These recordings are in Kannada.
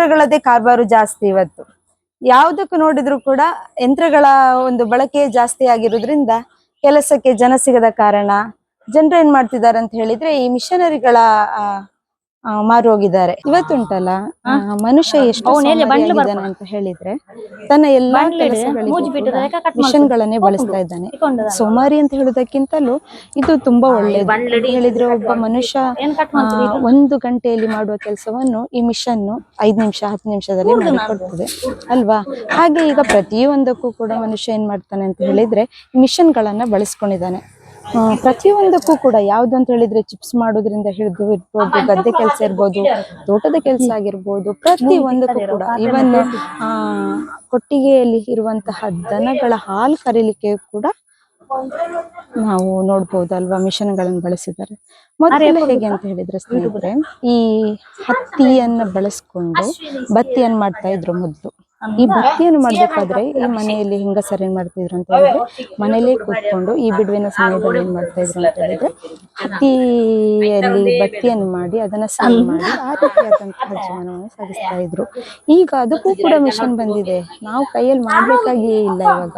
ಯಂತ್ರಗಳದ್ದೇ ಕಾರ್ಬಾರು ಜಾಸ್ತಿ ಇವತ್ತು. ಯಾವುದಕ್ಕೂ ನೋಡಿದ್ರು ಕೂಡ ಯಂತ್ರಗಳ ಒಂದು ಬಳಕೆ ಜಾಸ್ತಿ ಆಗಿರೋದ್ರಿಂದ ಕೆಲಸಕ್ಕೆ ಜನ ಸಿಗದ ಕಾರಣ, ಜನರು ಏನ್ ಮಾಡ್ತಿದ್ದಾರೆ ಅಂತ ಹೇಳಿದ್ರೆ ಈ ಮಿಷನರಿಗಳ ಆ, ಆ, ಮಾರು ಹೋಗಿದ್ದಾರೆ ಇವತ್ತುಂಟಲ್ಲ ಮನುಷ್ಯ ಎಷ್ಟು ಅಂತ ಹೇಳಿದ್ರೆ ತನ್ನ ಎಲ್ಲಾ. ಮಿಷನ್ ಗಳನ್ನೇ ಬಳಸ್ತಾ ಇದ್ದಾನೆ. ಸೋಮಾರಿ ಅಂತ ಹೇಳುದಕ್ಕಿಂತಲೂ ಇದು ತುಂಬಾ ಒಳ್ಳೇದು. ಹೇಳಿದ್ರೆ ಒಬ್ಬ ಮನುಷ್ಯ ಒಂದು ಗಂಟೆಯಲ್ಲಿ ಮಾಡುವ ಕೆಲಸವನ್ನು ಈ ಮಿಷನ್ ಐದ್ ನಿಮಿಷ ಹತ್ತು ನಿಮಿಷದಲ್ಲಿ ಮಾಡಿಕೊಡ್ತದೆ ಅಲ್ವಾ? ಹಾಗೆ ಈಗ ಪ್ರತಿಯೊಂದಕ್ಕೂ ಕೂಡ ಮನುಷ್ಯ ಏನ್ ಮಾಡ್ತಾನೆ ಅಂತ ಹೇಳಿದ್ರೆ ಮಿಷನ್ ಗಳನ್ನ ಬಳಸ್ಕೊಂಡಿದ್ದಾನೆ. ಪ್ರತಿಯೊಂದಕ್ಕೂ ಕೂಡ ಯಾವ್ದು ಅಂತ ಹೇಳಿದ್ರೆ ಚಿಪ್ಸ್ ಮಾಡೋದ್ರಿಂದ ಹಿಡಿದು ಇರ್ಬೋದು ಗದ್ದೆ ಕೆಲಸ ಇರ್ಬೋದು ತೋಟದ ಕೆಲಸ ಆಗಿರ್ಬೋದು ಪ್ರತಿ ಒಂದಕ್ಕೂ ಕೂಡ ಇವನ್ ಆ ಕೊಟ್ಟಿಗೆಯಲ್ಲಿ ಇರುವಂತಹ ದನಗಳ ಹಾಲು ಕರೀಲಿಕ್ಕೆ ಕೂಡ ನಾವು ನೋಡ್ಬೋದು ಅಲ್ವಾ ಮಿಷನ್ ಗಳನ್ನ ಬಳಸಿದ್ದಾರೆ ಮೊದಲೆಲ್ಲ ಹೇಗೆ ಅಂತ ಹೇಳಿದ್ರೆ ಸ್ನೇಹಿತರೆ ಈ ಹತ್ತಿಯನ್ನ ಬಳಸ್ಕೊಂಡು ಬತ್ತಿಯನ್ನ ಮಾಡ್ತಾ ಇದ್ರು ಮೊದ್ಲು. ಈ ಭಕ್ತಿಯನ್ನು ಮಾಡ್ಬೇಕಾದ್ರೆ ಈ ಮನೆಯಲ್ಲಿ ಹೆಂಗಸರು ಏನ್ ಮಾಡ್ತಿದ್ರು ಅಂತ ಹೇಳಿದ್ರೆ ಮನೆಯಲ್ಲೇ ಕೂತ್ಕೊಂಡು ಈ ಬಿಡುವಿನ ಸಮಯದಲ್ಲಿ ಏನ್ ಮಾಡ್ತಾ ಇದ್ರು ಅಂತ ಹೇಳಿದ್ರೆ ಹತ್ತಿಯಲ್ಲಿ ಭಕ್ತಿಯನ್ನು ಮಾಡಿ ಅದನ್ನ ಸಾಲ್ ಮಾಡಿ ಆ ರೀತಿಯಾದಂತಹ ಜೀವನವನ್ನು ಸಾಗಿಸ್ತಾ ಇದ್ರು. ಈಗ ಅದಕ್ಕೂ ಕೂಡ ಮಿಷನ್ ಬಂದಿದೆ. ನಾವು ಕೈಯಲ್ಲಿ ಮಾಡ್ಬೇಕಾಗಿಯೇ ಇಲ್ಲ ಇವಾಗ.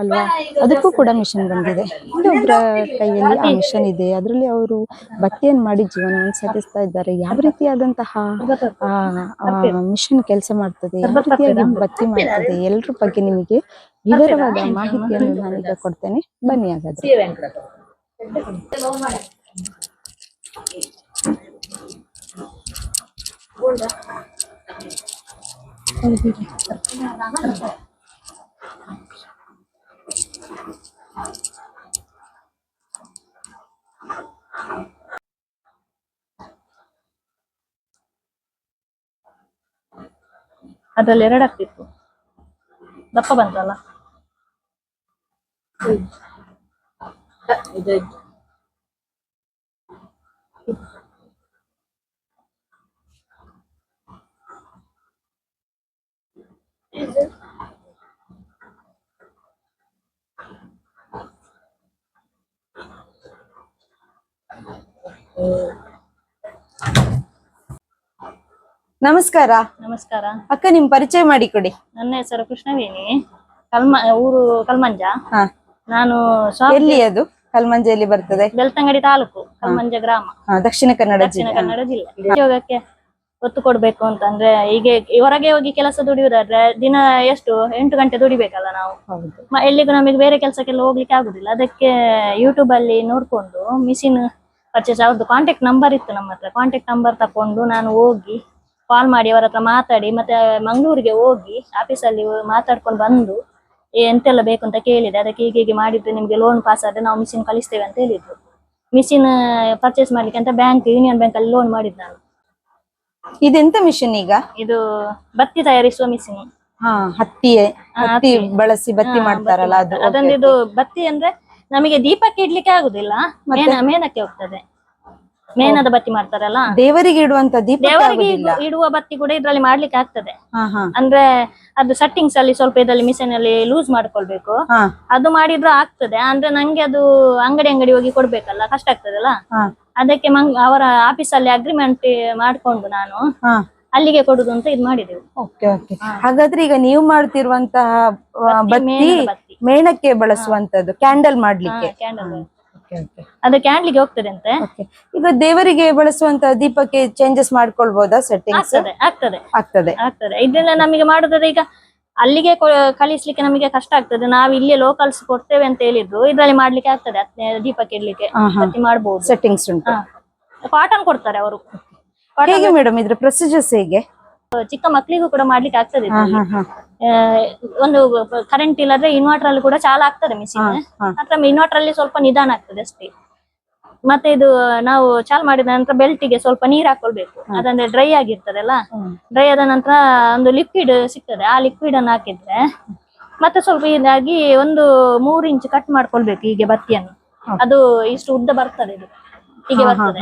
ಅಲ್ವಾ? ಅದಕ್ಕೂ ಕೂಡ ಮಿಷನ್ ಬಂದಿದೆ. ಇನ್ನೊಬ್ಬರ ಕೈಯಲ್ಲಿ ಆ ಮಿಷನ್ ಇದೆ. ಅದರಲ್ಲಿ ಅವರು ಭಕ್ತಿಯನ್ನು ಮಾಡಿ ಜೀವನವನ್ನು ಸಾಗಿಸ್ತಾ ಇದ್ದಾರೆ. ಯಾವ ರೀತಿಯಾದಂತಹ ಮಿಷನ್ ಕೆಲಸ ಮಾಡ್ತದೆ? ಯಾವ ರೀತಿಯಾಗಿ ಭಕ್ತಿ ಮಾಡ್ತದೆ? ಎಲ್ಲರ ಬಗ್ಗೆ ನಿಮಗೆ ವಿವರವಾದ ಮಾಹಿತಿಯನ್ನು ನಾನೀಗ ಕೊಡ್ತೇನೆ. ಬನ್ನಿ ಹಾಗಾದ್ರೆ. ಅದ್ರಲ್ಲಿ ಎರಡು ಆಗ್ತಿತ್ತು ದಪ್ಪ ಬಂತಲ್ಲ ನಮಸ್ಕಾರ. ನಮಸ್ಕಾರ. ಅಕ್ಕ ನಿಮ್ ಪರಿಚಯ ಮಾಡಿ ಕೊಡಿ. ನನ್ನ ಹೆಸರು ಕೃಷ್ಣವೇಣಿ. ಕಲ್ಮ ಊರು ಕಲ್ಮಂಜ. ಹಾ. ನಾನು ಎಲ್ಲಿ ಅದು? ಕಲ್ಮಂಜೆಯಲ್ಲಿ ಬರ್ತದೆ? ಬೆಳ್ತಂಗಡಿ ತಾಲೂಕು ಕಲ್ಮಂಜ ಗ್ರಾಮ. ಹಾ, ದಕ್ಷಿಣ ಕನ್ನಡ ದಕ್ಷಿಣ ಜಿಲ್ಲೆ. ಕನ್ನಡ ಜಿಲ್ಲೆ. ಉದ್ಯೋಗಕ್ಕೆ ಒತ್ತು ಕೊಡ್ಬೇಕು ಅಂತಂದ್ರೆ ಈಗ ಹೊರಗೆ ಹೋಗಿ ಕೆಲಸ ದುಡಿಯುವುದಾದ್ರೆ ದಿನ ಎಷ್ಟು? ಎಂಟು ಗಂಟೆ ದುಡಿಬೇಕಲ್ಲ ನಾವು. ಮ- ಎಲ್ಲಿಗೂ ನಮಗೆ ಬೇರೆ ಕೆಲಸಕ್ಕೆಲ್ಲ ಹೋಗ್ಲಿಕ್ಕೆ ಆಗುದಿಲ್ಲ. ಅದಕ್ಕೆ ಯೂಟ್ಯೂಬ್ ಅಲ್ಲಿ ನೋಡ್ಕೊಂಡು ಮಿಷಿನ್ ಪರ್ಚೇಸ್ ಅವ್ರದ್ದು ಕಾಂಟ್ಯಾಕ್ಟ್ ನಂಬರ್ ಇತ್ತು ನಮ್ಮ ಹತ್ರ. ಕಾಂಟ್ಯಾಕ್ಟ್ ನಂಬರ್ ತಕೊಂಡು ನಾನು ಹೋಗಿ ಕಾಲ್ ಮಾಡಿ ಅವರ ಹತ್ರ ಮಾತಾಡಿ ಮತ್ತೆ ಮಂಗಳೂರಿಗೆ ಹೋಗಿ ಆಫೀಸಲ್ಲಿ ಮಾತಾಡ್ಕೊಂಡು ಬಂದು ಎಂತೆಲ್ಲ ಬೇಕು ಅಂತ ಕೇಳಿದೆ. ಅದಕ್ಕೆ ಹೀಗೆ ಹೀಗೆ ಮಾಡಿದ್ರೆ ನಿಮಗೆ ಲೋನ್ ಪಾಸ್ ಆದ್ರೆ ನಾವು ಮಿಷಿನ್ ಕಳಿಸ್ತೇವೆ ಅಂತ ಹೇಳಿದ್ರು. ಮಿಷಿನ್ ಪರ್ಚೇಸ್ ಮಾಡ್ಲಿಕ್ಕೆ ಅಂತ ಬ್ಯಾಂಕ್ ಯೂನಿಯನ್ ಬ್ಯಾಂಕ್ ಅಲ್ಲಿ ಲೋನ್ ಮಾಡಿದ್ದು ನಾನು. ಇದೆಂತ ಮಿಷಿನ್ ಈಗ? ಇದು ಬತ್ತಿ ತಯಾರಿಸುವ ಮಿಷಿನ್ ಹಾ ಹತ್ತಿ ಹತ್ತಿ. ಬಳಸಿ ಬತ್ತಿ ಮಾಡ್ತಾರಲ್ಲ ಅದು ಅದೊಂದು ಇದು ಬತ್ತಿ ಅಂದ್ರೆ ನಮಗೆ ದೀಪಕ್ಕೆ ಇಡ್ಲಿಕ್ಕೆ ಆಗುದಿಲ್ಲ. ಮೇನ ಮೇನಕ್ಕೆ ಹೋಗ್ತದೆ. ಮೇನದ ಬತ್ತಿ ಮಾಡ್ತಾರಲ್ಲ? ದೇವರಿಗೆ ಇಡುವಂತ ದೀಪ ದೇವರಿಗೆ ಇಡು- ಇಡುವ ಬತ್ತಿ ಕೂಡ ಇದ್ರಲ್ಲಿ ಮಾಡ್ಲಿಕ್ಕೆ ಆಗ್ತದೆ. ಹಾ ಹಾ. ಅಂದ್ರೆ ಅದು ಸೆಟ್ಟಿಂಗ್ಸ್ ಅಲ್ಲಿ ಸ್ವಲ್ಪ ಇದ್ರಲ್ಲಿ ಮಿಷನ್ ಅಲ್ಲಿ ಲೂಸ್ ಮಾಡ್ಕೊಳ್ಬೇಕು. ಹಾ. ಅದು ಮಾಡಿದ್ರು ಆಗ್ತದೆ. ಅಂದ್ರೆ ನಂಗೆ ಅದು ಅಂಗಡಿ ಅಂಗಡಿ ಹೋಗಿ ಕೊಡ್ಬೇಕಲ್ಲ ಕಷ್ಟ ಆಗ್ತದಲ್ಲ? ಹಾ. ಅದಕ್ಕೆ ಮಂಗ್ ಅವರ ಆಫೀಸ್ ಅಲ್ಲಿ ಅಗ್ರಿಮೆಂಟ್ ಮಾಡ್ಕೊಂಡು ನಾನು ಹಾ. ಅಲ್ಲಿಗೆ ಕೊಡುದು ಅಂತ ಇದು ಮಾಡಿದೆವು. ಓಕೆ ಓಕೆ ಹಾಗಾದ್ರೆ ಈಗ ನೀವು ಮಾಡ್ತಿರುವಂತಹ ಆ, ಬತ್ತಿ ಮೇಣದ ಬತ್ತಿ. ಮೇಣಕ್ಕೆ ಬಳಸುವಂತದ್ದು ಕ್ಯಾಂಡಲ್ ಮಾಡ್ಲಿಕ್ಕೆ. ಅದು ಕ್ಯಾಂಡ್ಲಿಗೆ ಹೋಗ್ತದೆ ಅಂತ ಈಗ ದೇವರಿಗೆ ಬಳಸುವಂತ ದೀಪಕ್ಕೆ ಚೇಂಜಸ್ ಮಾಡ್ಕೊಳ್ಬಹುದಾ ಸೆಟ್ಟಿಂಗ್ಸ್ ಆಗ್ತದೆ ಆಗ್ತದೆ. ಆಗ್ತದೆ. ಇದನ್ನ ಇದೆಲ್ಲ ನಮಗೆ ಮಾಡುದಾದ್ರೆ ಈಗ ಅಲ್ಲಿಗೆ ಕಳಿಸ್ಲಿಕ್ಕೆ ನಮಗೆ ಕಷ್ಟ ಆಗ್ತದೆ. ನಾವು ಇಲ್ಲಿ ಲೋಕಲ್ಸ್ ಕೊಡ್ತೇವೆ ಅಂತ ಹೇಳಿದ್ರು ಇದ್ರಲ್ಲಿ ಮಾಡ್ಲಿಕ್ಕೆ ಆಗ್ತದೆ ದೀಪಕ್ಕೆ ಇಡ್ಲಿಕ್ಕೆ. ಮಾಡ್ಬೋದು. ಸೆಟ್ಟಿಂಗ್ಸ್ ಉಂಟು. ಕಾಟನ್ ಕೊಡ್ತಾರೆ ಅವರು. ಹೇಗೆ ಮೇಡಮ್ ಇದ್ರ ಪ್ರೊಸೀಜರ್ಸ್ ಹೇಗೆ? ಚಿಕ್ಕ ಮಕ್ಕಳಿಗೂ ಕೂಡ ಮಾಡ್ಲಿಕ್ಕೆ ಆಗ್ತದೆ ಇದ್ರಲ್ಲಿ. ಆ, ಒಂದು ಕರೆಂಟ್ ಇಲ್ಲದ್ರೆ ಇನ್ವರ್ಟರ್ ಅಲ್ಲಿ ಕೂಡ ಚಾಲ ಆಗ್ತದೆ ಮಿಷಿನ್. ಮಾತ್ರ ಇನ್ವರ್ಟರ್ ಅಲ್ಲಿ ಸ್ವಲ್ಪ ನಿಧಾನ ಆಗ್ತದೆ ಅಷ್ಟೇ. ಮತ್ತೆ ಇದು ನಾವು ಚಾಲ್ ಮಾಡಿದ ನಂತರ ಬೆಲ್ಟಿಗೆ ಸ್ವಲ್ಪ ನೀರ್ ಹಾಕೊಳ್ಬೇಕು. ಅದಂದ್ರೆ ಡ್ರೈ ಆಗಿರ್ತದಲ್ಲ. ಡ್ರೈ ಆದ ನಂತರ ಒಂದು ಲಿಕ್ವಿಡ್ ಸಿಗ್ತದೆ. ಆ ಲಿಕ್ವಿಡ್ ಅನ್ನು ಹಾಕಿದ್ರೆ ಮತ್ತೆ ಸ್ವಲ್ಪ ಇದಾಗಿ ಒಂದು ಮೂರು ಇಂಚ್ ಕಟ್ ಮಾಡ್ಕೊಳ್ಬೇಕು ಹೀಗೆ ಬತ್ತಿಯನ್ನು. ಅದು ಇಷ್ಟು ಉದ್ದ ಬರ್ತದೆ ಇದು. ಹೀಗೆ ಬರ್ತದೆ.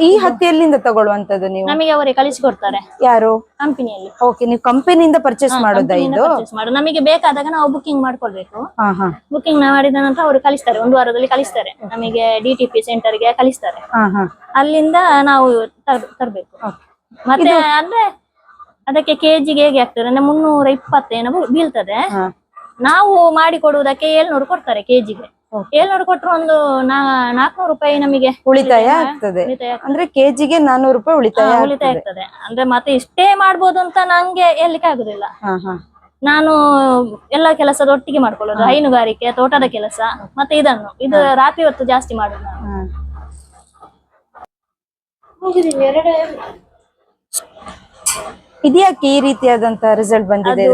ಈ ಹತ್ತಿ ಎಲ್ಲಿಂದ ತಗೊಳ್ಳುವಂತದ್ದು ನೀವು? ನಮಗೆ ಅವರೇ ಕಳಿಸಿಕೊಡ್ತಾರೆ. ಯಾರು? ಕಂಪನಿಯಲ್ಲಿ. ಓಕೆ ನೀವು ಕಂಪನಿಯಿಂದ ಪರ್ಚೇಸ್ ಮಾಡೋದಾ ಇದು? ಮಾಡು. ನಮಗೆ ಬೇಕಾದಾಗ ನಾವು ಬುಕಿಂಗ್ ಮಾಡ್ಕೊಳ್ಬೇಕು. ಹಾ ಹಾ. ಬುಕಿಂಗ್ ಮಾಡಿದ ನಂತರ ಅವರು ಕಳಿಸ್ತಾರೆ. ಒಂದು ವಾರದಲ್ಲಿ ಕಳಿಸ್ತಾರೆ. ನಮಗೆ ಡಿ ಟಿ ಪಿ ಸೆಂಟರ್ಗೆ ಕಳಿಸ್ತಾರೆ. ಹಾ ಹಾ. ಅಲ್ಲಿಂದ ನಾವು ತರ್- ತರ್ಬೇಕು. ಮತ್ತೆ ಅಂದ್ರೆ ಅದಕ್ಕೆ ಕೆಜಿಗೆ ಹೇಗೆ ಆಗ್ತದೆ? ಅಂದ್ರೆ ಮುನ್ನೂರ ಇಪ್ಪತ್ತೇನೋ ಬೀಳ್ತದೆ. ಹಾ. ನಾವು ಮಾಡಿ ಕೊಡುವುದಕ್ಕೆ ಏಳ್ನೂರು ಕೊಡ್ತಾರೆ ಕೆಜಿಗೆ ಏಳ್ನೂರು ಕೊಟ್ರು ಒಂದು ನಾ ನಾಲ್ಕುನೂರು ರೂಪಾಯಿ ನಮಗೆ. ಉಳಿತಾಯ ಆಗ್ತದೆ. ಅಂದ್ರೆ ಕೆಜಿಗೆ ನಾನೂರು ರೂಪಾಯಿ ಉಳಿತಾಯ ಉಳಿತಾಯ ಆಗ್ತದೆ. ಅಂದ್ರೆ ಮತ್ತೆ ಇಷ್ಟೇ ಮಾಡ್ಬೋದು ಅಂತ ನಂಗೆ ಹೇಳಲಿಕ್ಕೆ ಆಗುದಿಲ್ಲ. ಹಾ ಹಾ. ನಾನು ಎಲ್ಲ ಕೆಲಸದ ಒಟ್ಟಿಗೆ ಮಾಡ್ಕೊಳ್ಳೋದು. ಹೈನುಗಾರಿಕೆ ತೋಟದ ಕೆಲಸ ಮತ್ತೆ ಇದನ್ನು. ಇದು ರಾತ್ರಿ ಹೊತ್ತು ಜಾಸ್ತಿ ಮಾಡುದು ಇದ್ಯಾಕೆ ಈ ರೀತಿಯಾದಂತ ರಿಸಲ್ಟ್ ಬಂದಿದೆ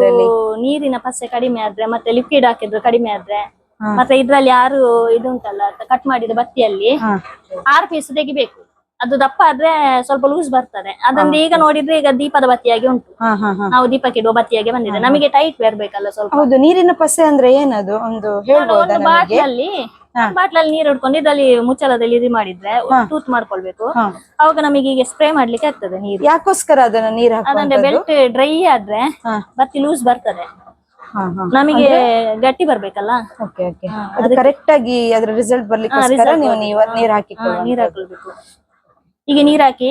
ನೀರಿನ ಪಸೆ ಕಡಿಮೆ ಆದ್ರೆ ಮತ್ತೆ ಲಿಕ್ವಿಡ್ ಹಾಕಿದ್ರು ಕಡಿಮೆ ಆದ್ರೆ ಮತ್ತೆ ಇದ್ರಲ್ಲಿ ಯಾರು ಇದು ಉಂಟಲ್ಲ ಕಟ್ ಮಾಡಿದ ಬತ್ತಿಯಲ್ಲಿ ಆರು ಪೀಸ್ ತೆಗಿಬೇಕು. ಅದು ದಪ್ಪ ಆದ್ರೆ ಸ್ವಲ್ಪ ಲೂಸ್ ಬರ್ತದೆ. ಅದೊಂದು ಈಗ ನೋಡಿದ್ರೆ ಈಗ ದೀಪದ ಬತ್ತಿಯಾಗಿ ಉಂಟು. ನಾವು ದೀಪಕ್ಕೆ ಇಡುವ ಬತ್ತಿಯಾಗಿ ಬಂದಿದೆ. ನಮಗೆ ಟೈಟ್ ಬರ್ಬೇಕಲ್ಲ ಸ್ವಲ್ಪ. ಹೌದು ನೀರಿನ ಪಸೆ ಅಂದ್ರೆ ಏನದು? ಒಂದು ಬಾಟ್ಲಲ್ಲಿ ಬಾಟ್ಲಲ್ಲಿ ನೀರು ಹಿಡ್ಕೊಂಡು ಇದ್ರಲ್ಲಿ ಮುಚ್ಚಳದಲ್ಲಿ ಇದು ಮಾಡಿದ್ರೆ ಟೂತ್ ಮಾಡ್ಕೊಳ್ಬೇಕು. ಅವಾಗ ನಮಗೆ ಈಗ ಸ್ಪ್ರೇ ಮಾಡ್ಲಿಕ್ಕೆ ಆಗ್ತದೆ ನೀರು. ಯಾಕೋಸ್ಕರ ಅದನ್ನ ನೀರು ಅದಂದ್ರೆ ಬೆಲ್ಟ್ ಡ್ರೈ ಆದ್ರೆ ಬತ್ತಿ ಲೂಸ್ ಬರ್ತದೆ. ನಮಗೆ ಗಟ್ಟಿ ಬರ್ಬೇಕಲ್ಲ? ಓಕೆ ಓಕೆ ಅದು ಕರೆಕ್ಟ್ ಆಗಿ ಅದ್ರ ರಿಸಲ್ಟ್ ಬರ್ಲಿಕ್ಕೋಸ್ಕರ ನೀವು ನೀರ್ ಹಾಕಿ ನೀರ್ ಹಾಕೊಳ್ಬೇಕು ಈಗ ನೀರ್ ಹಾಕಿ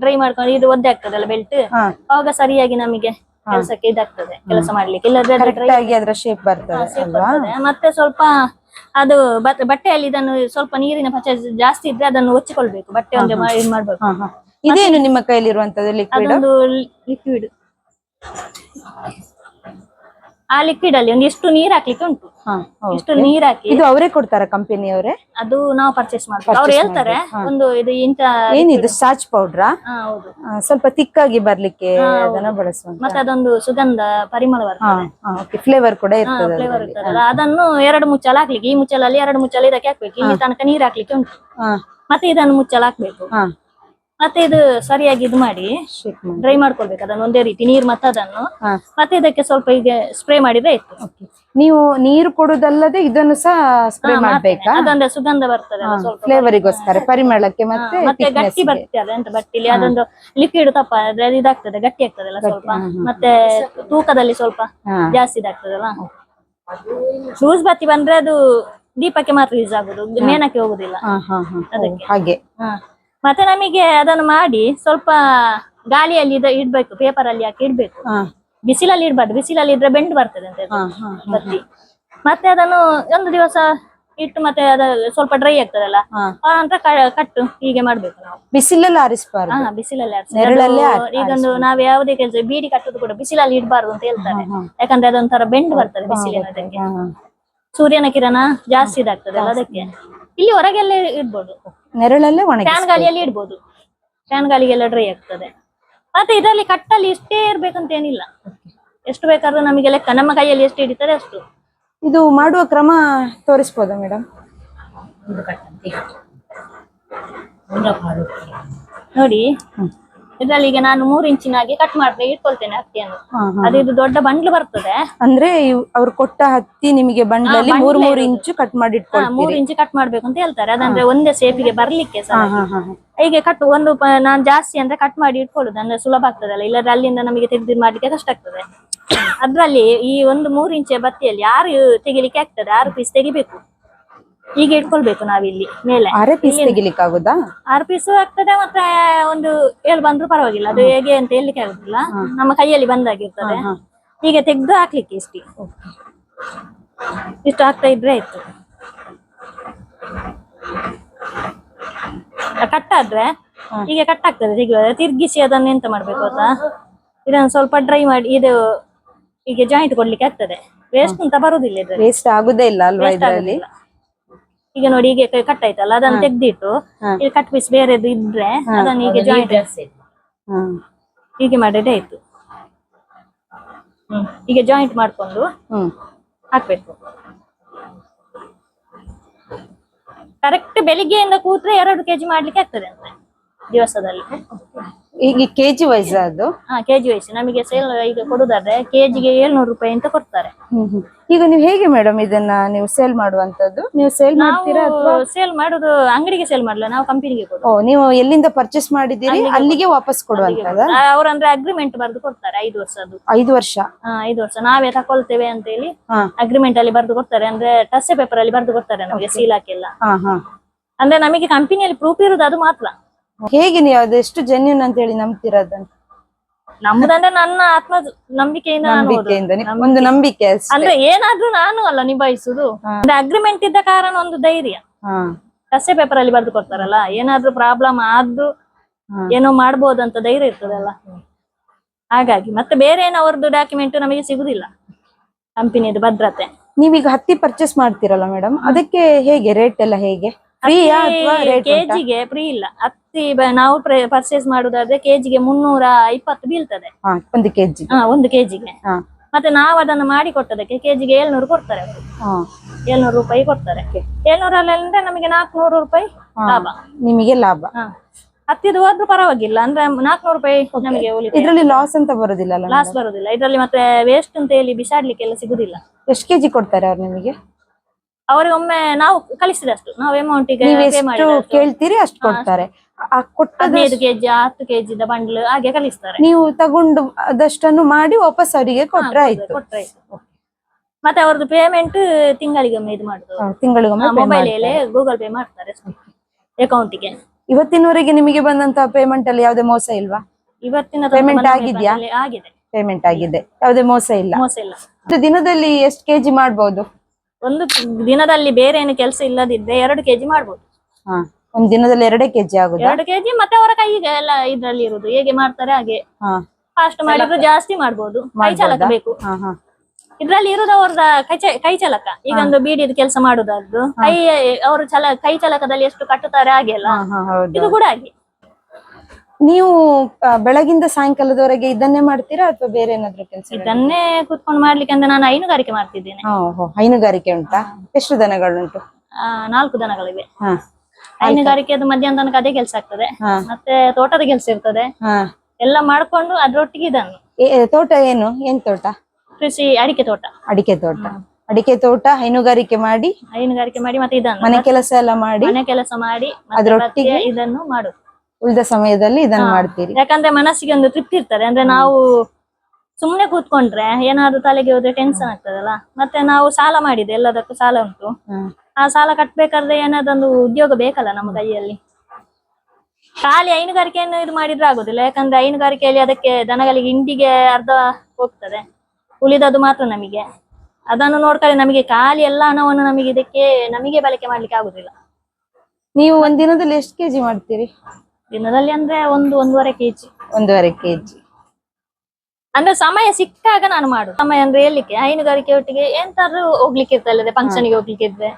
ಡ್ರೈ ಮಾಡ್ಕೊಂಡು ಇದು ಒದ್ದೆ ಆಗ್ತದಲ್ಲ ಬೆಲ್ಟ್ ಆವಾಗ ಅವಾಗ ಸರಿಯಾಗಿ ನಮಗೆ ಕೆಲಸಕ್ಕೆ ಇದಾಗ್ತದೆ ಕೆಲಸ ಮಾಡ್ಲಿಕ್ಕೆ. ಇಲ್ಲದ್ರೆ ಅದ್ರ ಶೇಪ್ ಬರ್ತದೆ ಮತ್ತೆ ಸ್ವಲ್ಪ ಅದು ಬಟ್- ಬಟ್ಟೆಯಲ್ಲಿ ಇದನ್ನು ಸ್ವಲ್ಪ ನೀರಿನ ಪಚ ಜಾಸ್ತಿ ಇದ್ರೆ ಅದನ್ನು ಒಚ್ಚಿಕೊಳ್ಬೇಕು. ಬಟ್ಟೆ ಒಂದು ಇದು ಮಾಡ್ಬೇಕು. ಇದೇನು ನಿಮ್ಮ ಕೈಯಲ್ಲಿ ಇರುವಂತದ್ದು ಲಿಕ್ವಿಡ್ ಲಿಕ್ವಿಡ್ ಆ ಲಿಕ್ವಿಡ್ ಅಲ್ಲಿ ಒಂದು ಎಷ್ಟು ನೀರ್ ಹಾಕ್ಲಿಕ್ಕೆ ಉಂಟು. ಇಷ್ಟು ನೀರ್ ಹಾಕಿ ಇದು ಅವರೇ ಕೊಡ್ತಾರ ಕಂಪನಿಯವರೇ ಅದು ನಾವು ಪರ್ಚೇಸ್ ಮಾಡ್ತೀವಿ. ಅವ್ರು ಹೇಳ್ತಾರೆ ಒಂದು ಇದು ಇಂತ ಏನಿದು? ಸ್ಟಾಚ್ ಪೌಡರ್ ಸ್ವಲ್ಪ ಸ್ವಲ್ಪ ತಿಕ್ಕಾಗಿ ಬರ್ಲಿಕ್ಕೆ ಅದನ್ನ ಬಳಸುವ ಮತ್ತೆ ಅದೊಂದು ಸುಗಂಧ ಪರಿಮಳ ಬರ್ತದೆ. ಫ್ಲೇವರ್ ಕೂಡ ಇರ್ತದೆ ಅದನ್ನು ಎರಡು ಮುಚ್ಚಲ ಹಾಕ್ಲಿಕ್ಕೆ ಈ ಮುಚ್ಚಲಲ್ಲಿ ಎರಡು ಮುಚ್ಚಲ ಇದಕ್ಕೆ ಹಾಕ್ಬೇಕು. ಇಲ್ಲಿ ತನಕ ನೀರ್ ಹಾಕ್ಲಿಕ್ಕೆ ಉಂಟು. ಮತ್ತೆ ಇದನ್ನು ಮುಚ್ಚಲ ಹಾಕ್ಬೇಕು. ಮತ್ತೆ ಇದು ಸರಿಯಾಗಿ ಇದು ಮಾಡಿ ಡ್ರೈ ಮಾಡ್ಕೊಳ್ಬೇಕು. ಅದನ್ನ ಒಂದೇ ರೀತಿ ನೀರ್ ಮತ್ತೆ ಅದನ್ನು. ಮತ್ತೆ ಇದಕ್ಕೆ ಸ್ವಲ್ಪ ಈಗ ಸ್ಪ್ರೇ ಮಾಡಿದ್ರೆ ಆಯ್ತು. ನೀವು ನೀರು ಕೊಡುದಲ್ಲದೆ ಇದನ್ನು ಸಹ ಸ್ಪ್ರೇ ಮಾಡ್ಬೇಕಾ? ಅದೊಂದು ಸುಗಂಧ ಬರ್ತದೆ ಫ್ಲೇವರಿಗೋಸ್ಕರ ಪರಿಮಳಕ್ಕೆ ಮತ್ತೆ ಮತ್ತೆ ಗಟ್ಟಿ ಬರ್ತದೆ ಅಂತ ಬಟ್ಟಿಲಿ. ಅದೊಂದು ಲಿಕ್ವಿಡ್ ತಪ್ಪ ಇದಾಗ್ತದೆ ಗಟ್ಟಿ ಆಗ್ತದಲ್ಲ ಸ್ವಲ್ಪ. ಮತ್ತೆ ತೂಕದಲ್ಲಿ ಸ್ವಲ್ಪ ಜಾಸ್ತಿ ಇದಾಗ್ತದಲ್ಲ. ಶೂಸ್ ಬತ್ತಿ ಬಂದ್ರೆ ಅದು ದೀಪಕ್ಕೆ ಮಾತ್ರ ಯೂಸ್ ಆಗುದು. ಮೇನಕ್ಕೆ ಹೋಗುದಿಲ್ಲ. ಅದಕ್ಕೆ. ಹಾಗೆ. ಹ. ಮತ್ತೆ ನಮಗೆ ಅದನ್ನು ಮಾಡಿ ಸ್ವಲ್ಪ ಗಾಳಿಯಲ್ಲಿ ಇದ ಇಡ್ಬೇಕು ಪೇಪರ್ ಅಲ್ಲಿ ಹಾಕಿ ಇಡ್ಬೇಕು. ಬಿಸಿಲಲ್ಲಿ ಇಡ್ಬಾರ್ದು ಬಿಸಿಲಲ್ಲಿ ಇದ್ರೆ ಬೆಂಡ್ ಬರ್ತದೆ ಅಂತ ಅದು ಬತ್ತಿ. ಮತ್ತೆ ಅದನ್ನು ಒಂದು ದಿವಸ ಇಟ್ಟು ಮತ್ತೆ ಅದ ಸ್ವಲ್ಪ ಡ್ರೈ ಆಗ್ತದಲ್ಲ. ಆ ನಂತರ ಕ- ಕಟ್ಟು ಹೀಗೆ ಮಾಡ್ಬೇಕು ನಾವು. ಬಿಸಿಲಲ್ಲಿ ಆರಿಸಬಾರ್ದು. ಹಾ ಬಿಸಿಲಲ್ಲಿ ಆರ್ಸಿ. ನೆರಳಲ್ಲೇ ಅದು ಈಗೊಂದು ನಾವು ಯಾವುದೇ ಕೆಲಸ ಬೀಡಿ ಕಟ್ಟುದು ಕೂಡ ಬಿಸಿಲಲ್ಲಿ ಇಡಬಾರ್ದು ಅಂತ ಹೇಳ್ತಾರೆ. ಯಾಕಂದ್ರೆ ಅದೊಂಥರ ಬೆಂಡ್ ಬರ್ತದೆ ಬಿಸಿಲಿನ ಅದಕ್ಕೆ. ಸೂರ್ಯನ ಕಿರಣ ಜಾಸ್ತಿ ಇದಾಗ್ತದೆ ಅಲ್ಲ ಅದಕ್ಕೆ. ಇಲ್ಲಿ ಹೊರಗೆಲ್ಲ ಇಡ್ಬೋದು. ನೆರಳಲ್ಲೇ ಫ್ಯಾನ್ ಗಾಳಿಯಲ್ಲಿ ಇಡ್ಬೋದು. ಫ್ಯಾನ್ ಗಾಳಿಗೆಲ್ಲ ಡ್ರೈ ಆಗ್ತದೆ. ಮತ್ತೆ ಇದರಲ್ಲಿ ಕಟ್ಟಲ್ಲಿ ಇಷ್ಟೇ ಇರ್ಬೇಕಂತ ಏನಿಲ್ಲ. ಎಷ್ಟು ಬೇಕಾದ್ರೂ ನಮಗೆ ಲೆಕ್ಕ ನಮ್ಮ ಕೈಯಲ್ಲಿ ಎಷ್ಟು ಹಿಡಿತಾರೆ ಅಷ್ಟು. ಇದು ಮಾಡುವ ಕ್ರಮ ತೋರಿಸ್ಬೋದಾ ಮೇಡಮ್ ನೋಡಿ. ಇದರಲ್ಲಿ ಈಗ ನಾನು ಮೂರು ಇಂಚಿನಾಗಿ ಕಟ್ ಮಾಡಿ ಇಟ್ಕೊಳ್ತೇನೆ ಹತ್ತಿಯನ್ನು. ಅದೇ ಇದು ದೊಡ್ಡ ಬಂಡ್ಲು ಬರ್ತದೆ. ಅಂದ್ರೆ ಅವ್ರು ಕೊಟ್ಟ ಹತ್ತಿ ನಿಮಗೆ ಬಂಡ್ಲಲ್ಲಿ ಮೂರ್ ಮೂರ್ ಇಂಚು ಕಟ್ ಮಾಡಿ ಹಾ, ಮೂರ್ ಇಂಚು ಕಟ್ ಮಾಡ್ಬೇಕು ಅಂತ ಹೇಳ್ತಾರೆ. ಅದಂದ್ರೆ ಒಂದೇ ಸೇಪಿಗೆ ಬರ್ಲಿಕ್ಕೆ ಸಹ ಹೀಗೆ. ಕಟ್ ಒಂದು ನಾನು ನಾನ್ ಜಾಸ್ತಿ ಅಂದ್ರೆ ಕಟ್ ಮಾಡಿ ಇಟ್ಕೊಳ್ಳುದು. ಅಂದ್ರೆ ಸುಲಭ ಆಗ್ತದಲ್ಲ. ಇಲ್ಲದ್ರೆ ಅಲ್ಲಿಂದ ನಮಗೆ ತೆಗೆದು ಮಾಡ್ಲಿಕ್ಕೆ ಕಷ್ಟ ಆಗ್ತದೆ. ಅದ್ರಲ್ಲಿ ಈ ಒಂದು ಮೂರ್ ಇಂಚೆ ಬತ್ತಿಯಲ್ಲಿ ಆರು ತೆಗಿಲಿಕ್ಕೆ ಆಗ್ತದೆ. ಆರು ಪೀಸ್ ತೆಗಿಬೇಕು. ಹೀಗೆ ಇಟ್ಕೊಳ್ಬೇಕು ನಾವಿಲ್ಲಿ ಮೇಲೆ. ಅರೆ ಪೀಸ್ ತೆಗಿಲಿಕ್ಕಾಗುದಾ? ಆರು ಪೀಸ್ ಆಗ್ತದೆ ಮತ್ತೆ ಒಂದು ಏಳು ಬಂದ್ರು ಪರವಾಗಿಲ್ಲ. ಅದು ಹೇಗೆ ಅಂತ ಹೇಳಲಿಕ್ಕೆ ಆಗುದಿಲ್ಲ. ನಮ್ಮ ಕೈಯಲ್ಲಿ ಬಂದಾಗಿರ್ತದೆ ಹೀಗೆ ತೆಗ್ದು ಹಾಕ್ಲಿಕ್ಕೆ ಇಷ್ಟಿ. ಇಷ್ಟು ಆಗ್ತಾ ಇದ್ರೆ ಆಯ್ತು. ಕಟ್ಟಾದ್ರೆ ಹೀಗೆ ಕಟ್ ಆಗ್ತದೆ ತೆಗಿಯುವಾಗ. ತಿರ್ಗಿಸಿ ಅದನ್ನು ಎಂತ ಮಾಡ್ಬೇಕು ಗೊತ್ತಾ? ಇದನ್ನು ಸ್ವಲ್ಪ ಡ್ರೈ ಮಾಡಿ ಇದು ಹೀಗೆ ಜಾಯಿಂಟ್ ಕೊಡ್ಲಿಕ್ಕೆ ಆಗ್ತದೆ. ವೇಸ್ಟ್ ಅಂತ ಬರುದಿಲ್ಲ ವೇಸ್ಟ್ ಆಗುದೇ ಇಲ್ಲ ಅಲ್ವಾ ಇದ್ರಲ್ಲಿ. ಈಗ ನೋಡಿ ಹೀಗೆ ಕೈ ಕಟ್ ಆಯ್ತಲ್ಲ ಅದನ್ನ ತೆಗ್ದಿಟ್ಟು ಈಗ ಕಟ್ ಪೀಸ್ ಬೇರೆದು ಇದ್ರೆ ಅದನ್ನ ಹೀಗೆ ಜಾಯಿಂಟ್ ಹ್ಮ್ ಹೀಗೆ ಮಾಡಿದ್ರೆ ಆಯ್ತು. ಹ್ಮ್. ಹೀಗೆ ಜಾಯಿಂಟ್ ಮಾಡ್ಕೊಂಡು ಹಾಕ್ಬೇಕು. ಕರೆಕ್ಟ್ ಬೆಳಿಗ್ಗೆಯಿಂದ ಕೂತ್ರೆ ಎರಡು ಕೆಜಿ ಮಾಡ್ಲಿಕ್ಕೆ ಆಗ್ತದೆ ಅಂತ ದಿವಸದಲ್ಲಿ. ಈಗ ಕೆಜಿ ವೈಸ್ ಅದು? ಹಾ ಕೆಜಿ ವೈಸ್ ನಮಗೆ ಸೇಲ್ ಈಗ ಕೊಡುದಾದ್ರೆ ಕೆಜಿಗೆ ಏಳ್ನೂರು ರೂಪಾಯಿ ಅಂತ ಕೊಡ್ತಾರೆ. ಈಗ ನೀವು ಹೇಗೆ ಮೇಡಮ್ ಇದನ್ನ ನೀವು ಸೇಲ್ ಮಾಡುವಂತದ್ದು ನೀವು ಸೇಲ್ ಮಾಡ್ತೀರಾ ಅಥವಾ? ಸೇಲ್ ಮಾಡುದು ಅಂಗಡಿಗೆ ಸೇಲ್ ಮಾಡಲ್ಲ ನಾವು ಕಂಪನಿಗೆ ಕೊಡು ಓ ನೀವು ಎಲ್ಲಿಂದ ಪರ್ಚೇಸ್ ಮಾಡಿದ್ದೀರಿ? ಅಲ್ಲಿಗೆ ವಾಪಸ್ ಕೊಡುವಂತದ ಅವ್ರಂದ್ರೆ ಅಗ್ರಿಮೆಂಟ್ ಬರೆದು ಕೊಡ್ತಾರೆ ಐದು ವರ್ಷದ್ದು ಐದು ವರ್ಷ? ಹಾ ಐದು ವರ್ಷ. ನಾವೇ ತಕೊಳ್ತೇವೆ ಅಂತ ಹೇಳಿ ಅಗ್ರಿಮೆಂಟ್ ಅಲ್ಲಿ ಬರೆದು ಕೊಡ್ತಾರೆ. ಅಂದ್ರೆ ಟಸ್ಸೆ ಪೇಪರ್ ಅಲ್ಲಿ ಬರೆದು ಕೊಡ್ತಾರೆ ನಮಗೆ ಸೀಲ್ ಹಾಕಿಲ್ಲ ಹಾ ಹಾ. ಅಂದ್ರೆ ನಮಗೆ ಕಂಪನಿಯಲ್ಲಿ ಪ್ರೂಫ್ ಇರುದು ಅದು ಮಾತ್ರ. ಹೇಗೆ ನೀವು ಎಷ್ಟು ಜೆನ್ಯೂನ್ ಅಂತ ಹೇಳಿ ನಂಬ್ತೀರಾ ಅದನ್ನ ನಮ್ದಂದ್ರೆ ನನ್ನ ಆತ್ಮ ನಂಬಿಕೆಯಿಂದ ನಾನು ಓದುದು. ನಂಬಿಕೆಯಿಂದ ಒಂದು ನಂಬಿಕೆ ಅಷ್ಟೇ. ಅಂದ್ರೆ ಏನಾದ್ರೂ ನಾನು ಅಲ್ಲ ನಿಭಾಯಿಸುದು. ಅಗ್ರಿಮೆಂಟ್ ಇದ್ದ ಕಾರಣ ಒಂದು ಧೈರ್ಯ. ಹಾ. ಕಸೆ ಪೇಪರ್ ಅಲ್ಲಿ ಬರೆದು ಕೊಡ್ತಾರಲ್ಲ ಏನಾದ್ರೂ ಪ್ರಾಬ್ಲಮ್ ಆದ್ರೂ ಹಾ. ಏನೋ ಮಾಡ್ಬೋದಂತ ಧೈರ್ಯ ಇರ್ತದಲ್ಲ. ಹಾಗಾಗಿ ಮತ್ತೆ ಬೇರೆ ಏನೋ ಅವ್ರದ್ದು ಡಾಕ್ಯುಮೆಂಟ್ ನಮಗೆ ಸಿಗುದಿಲ್ಲ. ಕಂಪನಿದು ಭದ್ರತೆ. ನೀವೀಗ ಹತ್ತಿ ಪರ್ಚೇಸ್ ಮಾಡ್ತೀರಲ್ಲ ಮೇಡಮ್ ಅದಕ್ಕೆ ಹೇಗೆ ರೇಟ್ ಎಲ್ಲ ಹೇಗೆ? ಫ್ರೀಯಾ ಅಥವಾ ರೇಟ್ ಕೆಜಿಗೆ ಫ್ರೀ ಇಲ್ಲ. ಹತ್ತಿ ಬ- ನಾವು ಪರ್ಚೇಸ್ ಮಾಡುದಾದ್ರೆ ಕೆಜಿಗೆ ಮುನ್ನೂರ ಇಪ್ಪತ್ತು ಬೀಳ್ತದೆ. ಹಾ ಒಂದು ಕೆಜಿ. ಹಾ ಒಂದು ಕೆಜಿಗೆ. ಹಾ. ಮತ್ತೆ ನಾವು ಅದನ್ನು ಮಾಡಿ ಕೊಟ್ಟದಕ್ಕೆ ಕೆಜಿಗೆ ಏಳ್ನೂರು ಕೊಡ್ತಾರೆ ಅವರು. ಹಾ. ಏಳ್ನೂರು ರೂಪಾಯಿ ಕೊಡ್ತಾರೆ. ಏಳ್ನೂರಲ್ಲಿ ಅಂದ್ರೆ ನಮಗೆ ನಾಲ್ಕುನೂರು ರೂಪಾಯಿ ಲಾಭ. ನಿಮಗೆ ಲಾಭ. ಹಾ. ಹತ್ತಿದು ಹೋದ್ರೂ ಪರವಾಗಿಲ್ಲ ಅಂದ್ರೆ ನಾಲ್ಕುನೂರು ರೂಪಾಯಿ ನಮಗೆ ಇದರಲ್ಲಿ ಇದ್ರಲ್ಲಿ ಲಾಸ್ ಅಂತ ಬರುದಿಲ್ಲ ಅಲ್ಲ ಲಾಸ್ ಬರುದಿಲ್ಲ. ಇದರಲ್ಲಿ ಮತ್ತೆ ವೇಸ್ಟ್ ಅಂತ ಹೇಳಿ ಬಿಸಾಡ್ಲಿಕ್ಕೆಲ್ಲ ಸಿಗುದಿಲ್ಲ. ಎಷ್ಟು ಕೆಜಿ ಕೊಡ್ತಾರೆ ಅವ್ರು ನಿಮಗೆ? ಅವರಿಗೊಮ್ಮೆ ನಾವು ಕಳಿಸಿದಷ್ಟು. ನಾವು ಅಮೌಂಟ್ ಈಗ ನೀವು ಎಷ್ಟು ಕೇಳ್ತೀರಿ ಅಷ್ಟು ಕೊಡ್ತಾರೆ. ಹದಿನೈದು ಕೆಜಿ ಹತ್ತು ಕೆಜಿದ ಬಂಡ್ಲು ಹಾಗೆ ಕಳಿಸ್ತಾರೆ ನೀವು ತಗೊಂಡು ಅದಷ್ಟನ್ನು ಮಾಡಿ ವಾಪಸ್ ಅವರಿಗೆ ಕೊಟ್ರೆ ಆಯ್ತು. ಕೊಟ್ರೆ ಆಯ್ತು. ಮತ್ತೆ ಅವ್ರದ್ದು ಪೇಮೆಂಟ್ ತಿಂಗಳಿಗೊಮ್ಮೆ ಇದು ಮಾಡುದು. ತಿಂಗಳಿಗೊಮ್ಮೆ ಮೊಬೈಲ್. ಗೂಗಲ್ ಪೇ ಮಾಡ್ತಾರೆ. ಅಕೌಂಟಿಗೆ ಇವತ್ತಿನವರೆಗೆ ನಿಮಗೆ ಬಂದಂತ ಪೇಮೆಂಟ್ ಅಲ್ಲಿ ಯಾವುದೇ ಮೋಸ ಇಲ್ವಾ? ಇವತ್ತಿನ ಪೇಮೆಂಟ್ ಆಗಿದೆಯಾ? ಆಗಿದೆ. ಪೇಮೆಂಟ್ ಆಗಿದೆ. ಯಾವುದೇ ಮೋಸ ಇಲ್ಲ. ಮೋಸ ಇಲ್ಲ. ದಿನದಲ್ಲಿ ಎಷ್ಟು ಕೆಜಿ ಮಾಡಬಹುದು ಒಂದು ದಿನದಲ್ಲಿ ಬೇರೆ ಏನು ಕೆಲಸ ಇಲ್ಲದಿದ್ರೆ ಎರಡು ಕೆಜಿ ಮಾಡಬಹುದು ಹಾ. ಒಂದ್ ದಿನದಲ್ಲಿ ಎರಡೇ ಕೆಜಿ ಆಗುದು? ಎರಡು ಕೆಜಿ ಮತ್ತೆ ಅವರ ಕೈಗೆ ಎಲ್ಲ ಇದ್ರಲ್ಲಿ ಇರುದು. ಹೇಗೆ ಮಾಡ್ತಾರೆ ಹಾಗೆ. ಹಾ. ಫಾಸ್ಟ್ ಮಾಡಿದ್ರೆ ಜಾಸ್ತಿ ಮಾಡ್ಬೋದು. ಕೈ ಚಾಲಕ ಬೇಕು. ಹಾ ಹಾ. ಇದ್ರಲ್ಲಿ ಇರುದು ಅವ್ರದ ಕೈ ಚ- ಕೈ ಚಲಕ. ಈಗ ಒಂದು ಬೀಡಿದ ಕೆಲಸ ಮಾಡುದಾದ್ರು ಕೈ ಅವರು ಚಲ ಕೈ ಚಾಲಕದಲ್ಲಿ ಎಷ್ಟು ಕಟ್ಟುತ್ತಾರೆ ಹಾಗೆ ಅಲ್ಲ. ಹಾ ಹಾ ಹೌದು. ಇದು ಕೂಡ ಹಾಗೆ. ನೀವು ಆ, ಬೆಳಗಿಂದ ಸಾಯಂಕಾಲದವರೆಗೆ ಇದನ್ನೇ ಮಾಡ್ತೀರಾ ಅಥವಾ ಬೇರೆ ಏನಾದ್ರು ಕೆಲಸ ಇದನ್ನೇ ಕುತ್ಕೊಂಡು ಮಾಡ್ಲಿಕ್ಕೆ ಅಂದ್ರೆ ನಾನು ಹೈನುಗಾರಿಕೆ ಮಾಡ್ತಿದ್ದೇನೆ. ಹೈನುಗಾರಿಕೆ ಉಂಟಾ? ಎಷ್ಟು ದನಗಳುಂಟು? ಆ, ನಾಲ್ಕು ದನಗಳಿವೆ. ಹಾ. ಹೈನುಗಾರಿಕೆ ಅದು ಮಧ್ಯಾಹ್ನ ತನಕ ಅದೇ ಕೆಲಸ ಆಗ್ತದೆ. ಮತ್ತೆ ತೋಟದ ಕೆಲಸ ಇರ್ತದೆ. ಎಲ್ಲ ಮಾಡ್ಕೊಂಡು ಅದ್ರೊಟ್ಟಿಗೆ ಇದನ್ನು. ತೋಟ ಏನು? ಏನ್ ತೋಟ? ಕೃಷಿ ಅಡಿಕೆ ತೋಟ. ಅಡಿಕೆ ತೋಟ. ಅಡಿಕೆ ತೋಟ ಹೈನುಗಾರಿಕೆ ಮಾಡಿ ಹೈನುಗಾರಿಕೆ ಮಾಡಿ ಮತ್ತೆ ಇದನ್ನು. ಮನೆ ಕೆಲಸ ಎಲ್ಲ ಮಾಡಿ ಮನೆ ಕೆಲಸ ಮಾಡಿ ಅದ್ರೊಟ್ಟಿಗೆ? ಇದನ್ನು ಮಾಡುದು. ಉಳಿದ ಸಮಯದಲ್ಲಿ ಇದನ್ನ ಮಾಡ್ತೀರಿ. ಯಾಕಂದ್ರೆ ಮನಸ್ಸಿಗೆ ಒಂದು ತೃಪ್ತಿ ಇರ್ತದೆ. ಅಂದ್ರೆ ನಾವು ಸುಮ್ನೆ ಕೂತ್ಕೊಂಡ್ರೆ ಏನಾದ್ರು ತಲೆಗೆ ಹೋದ್ರೆ ಟೆನ್ಷನ್ ಆಗ್ತದಲ್ಲ. ಮತ್ತೆ ನಾವು ಸಾಲ ಮಾಡಿದೆ ಎಲ್ಲದಕ್ಕೂ ಸಾಲ ಉಂಟು. ಆ ಸಾಲ ಕಟ್ಬೇಕಾದ್ರೆ ಏನಾದೊಂದು ಉದ್ಯೋಗ ಬೇಕಲ್ಲ ನಮ್ಮ ಕೈಯಲ್ಲಿ. ಖಾಲಿ ಹೈನುಗಾರಿಕೆಯನ್ನು ಇದು ಮಾಡಿದ್ರೆ ಆಗುದಿಲ್ಲ. ಯಾಕಂದ್ರೆ ಹೈನುಗಾರಿಕೆಯಲ್ಲಿ ಅದಕ್ಕೆ ದನಗಳಿಗೆ ಹಿಂಡಿಗೆ ಅರ್ಧ ಹೋಗ್ತದೆ. ಉಳಿದದು ಮಾತ್ರ ನಮಗೆ. ಅದನ್ನು ನೋಡ್ಕೊಳ್ಳಿ ನಮಗೆ ಖಾಲಿ ಎಲ್ಲ ಹಣವನ್ನು ನಮಗೆ ಇದಕ್ಕೆ ನಮಗೆ ಬಳಕೆ ಮಾಡ್ಲಿಕ್ಕೆ ಆಗುದಿಲ್ಲ. ನೀವು ಒಂದಿನದಲ್ಲಿ ದಿನದಲ್ಲಿ ಎಷ್ಟು ಕೆಜಿ ಮಾಡ್ತೀರಿ? ದಿನದಲ್ಲಿ ಅಂದ್ರೆ ಒಂದು ಒಂದೂವರೆ ಕೆಜಿ. ಒಂದೂವರೆ ಕೆಜಿ. ಅಂದ್ರೆ ಸಮಯ ಸಿಕ್ಕಾಗ ನಾನು ಮಾಡುದು ಸಮಯ ಅಂದ್ರೆ ಎಲ್ಲಿಕ್ಕೆ ಹೈನುಗಾರಿಕೆ ಒಟ್ಟಿಗೆ ಎಂತಾದ್ರೂ ಹೋಗ್ಲಿಕ್ಕೆ ಇರ್ತದೆ ಫಂಕ್ಷನ್ಗೆ ಹೋಗ್ಲಿಕ್ಕೆ ಇದ್ರೆ.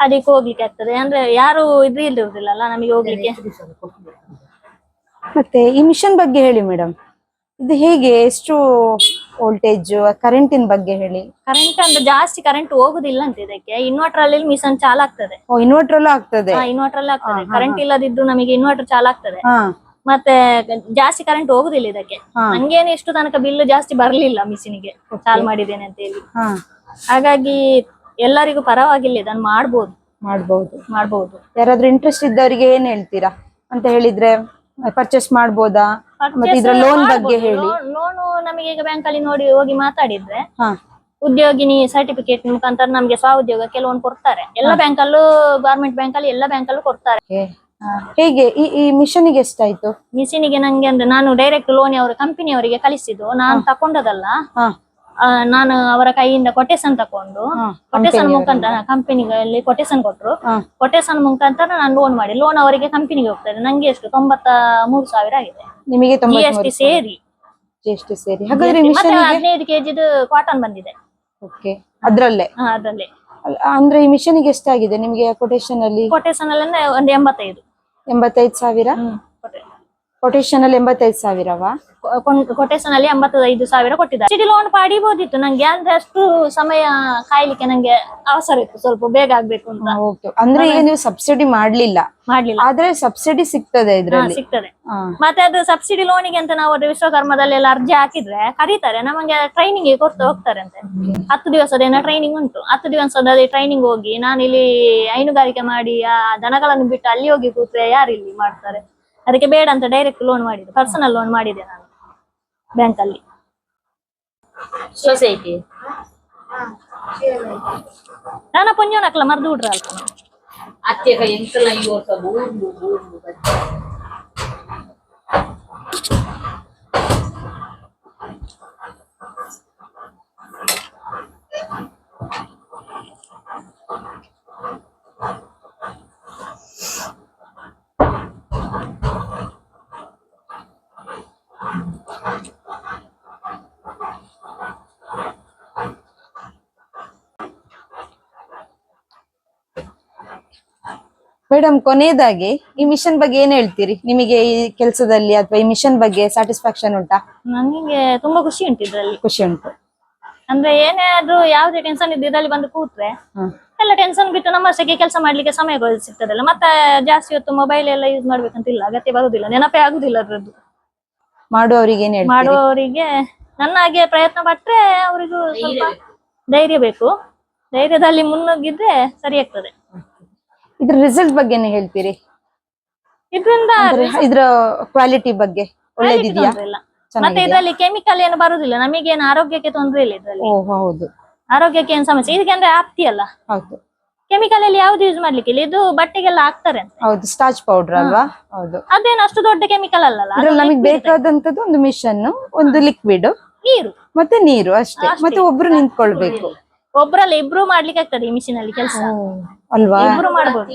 ಅದಕ್ಕೆ ಹೋಗ್ಲಿಕ್ಕೆ ಆಗ್ತದೆ. ಅಂದ್ರೆ ಯಾರು ಇದು ಇಲ್ಲಿರುದಿಲ್ಲ ಅಲ್ಲ ನಮಗೆ ಹೋಗ್ಲಿಕ್ಕೆ. ಮತ್ತೆ ಈ ಮಿಷನ್ ಬಗ್ಗೆ ಹೇಳಿ ಮೇಡಮ್ ಇದು ಹೇಗೆ ಎಷ್ಟು ವೋಲ್ಟೇಜ್ ಕರೆಂಟಿನ ಬಗ್ಗೆ ಹೇಳಿ? ಕರೆಂಟ್ ಅಂದ್ರೆ ಜಾಸ್ತಿ ಕರೆಂಟ್ ಹೋಗುದಿಲ್ಲ ಅಂತ ಇದಕ್ಕೆ. ಇನ್ವರ್ಟರ್ ಅಲ್ಲಿ ಮಿಷನ್ ಚಾಲಾಗ್ತದೆ. ಇನ್ವರ್ಟರ್ ಅಲ್ಲೂ ಆಗ್ತದೆ. ಇನ್ವರ್ಟರ್ ಅಲ್ಲಿ ಆಗ್ತದೆ. ಕರೆಂಟ್ ಇಲ್ಲದಿದ್ದು ನಮಗೆ ಇನ್ವರ್ಟರ್ ಚಾಲಾಗ್ತದೆ. ಮತ್ತೆ ಜಾಸ್ತಿ ಕರೆಂಟ್ ಹೋಗುದಿಲ್ಲ ಇದಕ್ಕೆ. ನಂಗೇನು ಇಷ್ಟು ತನಕ ಬಿಲ್ ಜಾಸ್ತಿ ಬರ್ಲಿಲ್ಲ ಮಿಷಿನಿಗೆ. ಚಾಲ್ ಮಾಡಿದ್ದೇನೆ ಅಂತ ಹೇಳಿ. ಹಾಗಾಗಿ ಎಲ್ಲರಿಗೂ ಪರವಾಗಿಲ್ಲ ಇದನ್ನು ಮಾಡ್ಬೋದು. ಮಾಡ್ಬಹುದು ಮಾಡ್ಬೋದು. ಯಾರಾದ್ರೂ ಇಂಟ್ರೆಸ್ಟ್ ಇದ್ದವರಿಗೆ ಏನ್ ಹೇಳ್ತೀರಾ? ಅಂತ ಹೇಳಿದ್ರೆ ಪರ್ಚೇಸ್ ಮಾಡ್ಬೋದಾ? ಮತ್ತೆ ಇದ್ರ ಲೋನ್ ಬಗ್ಗೆ ಹೇಳಿ. ಲೋನು ನಮಗೆ ಈಗ ಬ್ಯಾಂಕ್ ಅಲ್ಲಿ ನೋಡಿ ಹೋಗಿ ಮಾತಾಡಿದ್ರೆ ಉದ್ಯೋಗಿನಿ ಸರ್ಟಿಫಿಕೇಟ್ ಮುಖಾಂತರ ನಮಗೆ ಸ್ವಉದ್ಯೋಗಕ್ಕೆ ಲೋನ್ ಕೊಡ್ತಾರೆ. ಎಲ್ಲ ಬ್ಯಾಂಕ್ ಅಲ್ಲೂ ಗವರ್ಮೆಂಟ್ ಬ್ಯಾಂಕ್ ಅಲ್ಲಿ ಎಲ್ಲ ಬ್ಯಾಂಕ್ ಅಲ್ಲೂ ಕೊಡ್ತಾರೆ. ಹೇಗೆ ಈ ಈ ಮಿಷನ್ಗೆ ಎಷ್ಟಾಯ್ತು? ಮಿಷಿನಿಗೆ ನಂಗೆ ಅಂದ್ರೆ ನಾನು ಡೈರೆಕ್ಟ್ ಲೋನ್ ಅವರ ಕಂಪನಿ ಅವರಿಗೆ ಕಳಿಸಿದ್ದು. ನಾನು ತಕೊಂಡದಲ್ಲ. ಹಾ. ಆ, ನಾನು ಅವರ ಕೈಯಿಂದ ಕೊಟೇಶನ್ ತಕೊಂಡು ಕೊಟೇಶನ್ ಮುಖಾಂತರ ಕಂಪನಿಗಳಲ್ಲಿ ಕೊಟೇಶನ್ ಕೊಟ್ರು. ಹಾ. ಕೊಟೇಶನ್ ಮುಖಾಂತರ ನಾನು ಲೋನ್ ಮಾಡಿ. ಲೋನ್ ಅವರಿಗೆ ಕಂಪನಿಗೆ ಹೋಗ್ತದೆ ನಂಗೆ ಎಷ್ಟು? ತೊಂಬತ್ತ ಮೂರು ಸಾವಿರ ಆಗಿದೆ. ನಿಮಗೆ ಜಿ ಎಸ್ ಟಿ ಸೇರಿ. ಎಷ್ಟು ಸೇರಿ. ಹಾಗಾದ್ರೆ ಮತ್ತೆ ಮಿಷನ್ ಹದಿನೈದು ಕೆಜಿದು ಕಾಟನ್ ಬಂದಿದೆ. ಓಕೆ ಅದ್ರಲ್ಲೇ? ಹಾ, ಅದ್ರಲ್ಲಿ. ಅಂದ್ರೆ ಈ ಮಿಷನ್ ಎಷ್ಟಾಗಿದೆ? ನಿಮಗೆ ಕೊಟೇಶನ್ ಅಲ್ಲಿ? ಕೊಟೇಶನ್ ಅಲ್ಲಿ ಒಂದು ಎಂಬತ್ತೈದು. ಎಂಬತ್ತೈದು ಸಾವಿರ? ಕೊಟೇಶನ್ ಅಲ್ಲಿ ಎಂಬತ್ತೈದು ಸಾವಿರವಾ ಕೊಟೇಶನ್ ಅಲ್ಲಿ ಎಂಬತ್ತೈದು ಸಾವಿರ ಕೊಟ್ಟಿದ್ದಾರೆ. ಸಿಟಿ ಲೋನ್ ಪಡಿಬಹುದಿತ್ತು ನಂಗೆ ಅಂದ್ರೆ ಅಷ್ಟು ಸಮಯ ಕಾಯ್ಲಿಕ್ಕೆ ನಂಗೆ ಅವಸರ ಇತ್ತು ಸ್ವಲ್ಪ ಬೇಗ ಆಗ್ಬೇಕು ಅಂತ. ಓಕೆ ಅಂದ್ರೆ ಈಗ ನೀವು ಸಬ್ಸಿಡಿ ಮಾಡ್ಲಿಲ್ಲ. ಮಾಡ್ಲಿಲ್ಲ. ಆದ್ರೆ ಸಬ್ಸಿಡಿ ಸಿಗ್ತದೆ ಇದ್ರಲ್ಲಿ. ಸಿಗ್ತದೆ. ಮತ್ತೆ ಅದು ಸಬ್ಸಿಡಿ ಲೋನಿಗೆ ಅಂತ ನಾವು ಅದು ವಿಶ್ವಕರ್ಮದಲ್ಲೆಲ್ಲ ಅರ್ಜಿ ಹಾಕಿದ್ರೆ ಕರೀತಾರೆ ನಮಗೆ ಟ್ರೈನಿಂಗ್ ಕೊಡ್ತಾ ಹೋಗ್ತಾರೆ ಅಂತ ಹತ್ತು ದಿವಸದ ಏನೋ ಟ್ರೈನಿಂಗ್ ಉಂಟು. ಹತ್ತು ದಿವಸದ ಟ್ರೈನಿಂಗ್ ಹೋಗಿ ನಾನು ಇಲ್ಲಿ ಹೈನುಗಾರಿಕೆ ಮಾಡಿ ಆ ದನಗಳನ್ನು ಬಿಟ್ಟು ಅಲ್ಲಿ ಹೋಗಿ ಕೂತ್ರೆ ಯಾರು ಇಲ್ಲಿ ಮಾಡ್ತಾರೆ? ಅದಕ್ಕೆ ಬೇಡ ಅಂತ ಡೈರೆಕ್ಟ್ ಲೋನ್ ಮಾಡಿದೆ ಪರ್ಸನಲ್ ಲೋನ್ ಮಾಡಿದೆ ನಾನು ಬ್ಯಾಂಕ್ ಅಲ್ಲಿ ಸೊಸೈಟಿ ನಾನು ಪುಂಜೋನಕ್ಲ ಮರ್ದು ಬಿಡ್ರ ಅಲ್ಪ ಅತ್ತೆಗ ಎಂತಲ Thank you. ಮೇಡಮ್ ಕೊನೆಯದಾಗಿ ಈ ಮಿಷನ್ ಬಗ್ಗೆ ಏನ್ ಹೇಳ್ತೀರಿ? ನಿಮಗೆ ಈ ಕೆಲಸದಲ್ಲಿ ಅಥವಾ ಈ ಮಿಷನ್ ಬಗ್ಗೆ ಸ್ಯಾಟಿಸ್ಫ್ಯಾಕ್ಷನ್ ಉಂಟಾ? ನನಗೆ ತುಂಬಾ ಖುಷಿ ಉಂಟು ಇದ್ರಲ್ಲಿ. ಖುಷಿ ಉಂಟು. ಅಂದ್ರೆ ಏನೇ ಆದ್ರೂ ಯಾವುದೇ ಟೆನ್ಷನ್ ಇದ್ದು ಇದರಲ್ಲಿ ಬಂದು ಕೂತ್ರೆ ಹ್ಮ್. ಎಲ್ಲ ಟೆನ್ಷನ್ ಬಿಟ್ಟು ನಮ್ಮಷ್ಟಕ್ಕೆ ಕೆಲಸ ಮಾಡ್ಲಿಕ್ಕೆ ಸಮಯ ಸಿಗ್ತದಲ್ಲ. ಮತ್ತೆ ಜಾಸ್ತಿ ಹೊತ್ತು ಮೊಬೈಲ್ ಎಲ್ಲ ಯೂಸ್ ಮಾಡ್ಬೇಕಂತಿಲ್ಲ. ಅಗತ್ಯ ಬರುದಿಲ್ಲ. ನೆನಪೇ ಆಗುದಿಲ್ಲ ಅದ್ರದ್ದು. ಮಾಡುವವರಿಗೆ ಏನ್ ಹೇಳ್ತೀರಿ? ಮಾಡುವವರಿಗೆ ನನ್ನ ಹಾಗೆ ಪ್ರಯತ್ನ ಪಟ್ರೆ ಅವರಿಗೂ ಸ್ವಲ್ಪ ಧೈರ್ಯ ಬೇಕು. ಧೈರ್ಯದಲ್ಲಿ ಮುನ್ನುಗ್ಗಿದ್ರೆ ಸರಿ ಆಗ್ತದೆ. ಇದ್ರ ರಿಸಲ್ಟ್ ಬಗ್ಗೆ ಹೇಳ್ತೀರಿ? ಇದರಿಂದ ಇದ್ರ ಕ್ವಾಲಿಟಿ ಬಗ್ಗೆ ಒಳ್ಳೇದಿದೆಯಾ? ಮತ್ತೆ ಇದರಲ್ಲಿ ಕೆಮಿಕಲ್ ಏನು ಬರುದಿಲ್ಲ. ನಮಗೇನು ಆರೋಗ್ಯಕ್ಕೆ ತೊಂದ್ರೆ ಇಲ್ಲ ಇದರಲ್ಲಿ. ಓ ಹೌದು. ಆರೋಗ್ಯಕ್ಕೆ ಏನು ಸಮಸ್ಯೆ? ಇದಕ್ಕೆ ಅಂದ್ರೆ ಆಪ್ತಿ ಅಲ್ಲ. ಹೌದು. ಕೆಮಿಕಲ್ ಅಲ್ಲಿ ಯಾವ್ದು ಯೂಸ್ ಮಾಡ್ಲಿಕ್ಕೆ ಇಲ್ಲ. ಇದು ಬಟ್ಟೆಗೆಲ್ಲ ಹಾಕ್ತಾರೆ ಹೌದು ಸ್ಟಾಚ್ ಪೌಡರ್ ಅಲ್ವಾ? ಹೌದು. ಅದೇನು ಅಷ್ಟು ದೊಡ್ಡ ಕೆಮಿಕಲ್ ಅಲ್ಲ ನಮಗೆ ಬೇಕಾದಂತದ್ದು ಒಂದು ಮಿಷನ್ ಒಂದು ಲಿಕ್ವಿಡ್ ನೀರು. ಮತ್ತೆ ನೀರು ಅಷ್ಟೇ. ಮತ್ತೆ ಒಬ್ರು ನಿಂತ್ಕೊಳ್ಬೇಕು. ಒಬ್ರಲ್ಲ ಇಬ್ರು ಮಾಡ್ಲಿಕ್ಕೆ ಆಗ್ತದೆ ಈ ಮಿಷಿನ್ ಅಲ್ಲಿ ಕೆಲಸ. ಅಲ್ವಾ? ಇಬ್ರು ಮಾಡ್ಬೋದು.